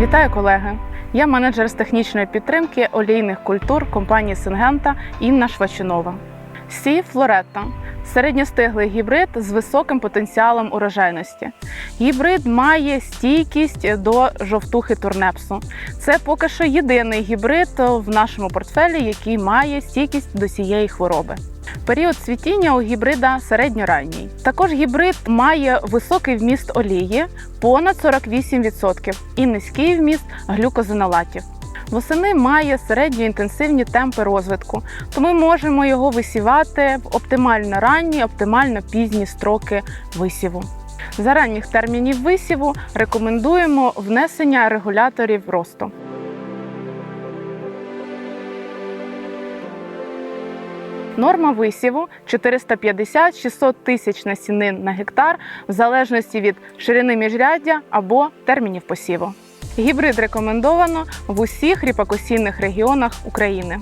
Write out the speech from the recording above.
Вітаю, колеги! Я менеджер з технічної підтримки олійних культур компанії Сингента Інна Швачунова. Сі Флоретта середньостиглий гібрид з високим потенціалом урожайності. Гібрид має стійкість до жовтухи турнепсу. Це поки що єдиний гібрид в нашому портфелі, який має стійкість до цієї хвороби. Період цвітіння у гібрида середньоранній. Також гібрид має високий вміст олії понад 48% і низький вміст глюкозинолатів. Восени має середньоінтенсивні темпи розвитку, тому можемо його висівати в оптимально ранні, оптимально пізні строки висіву. За ранніх термінів висіву рекомендуємо внесення регуляторів росту. Норма висіву 450-600 тисяч насінин на гектар в залежності від ширини міжряддя або термінів посіву. Гібрид рекомендовано в усіх ріпакосійних регіонах України.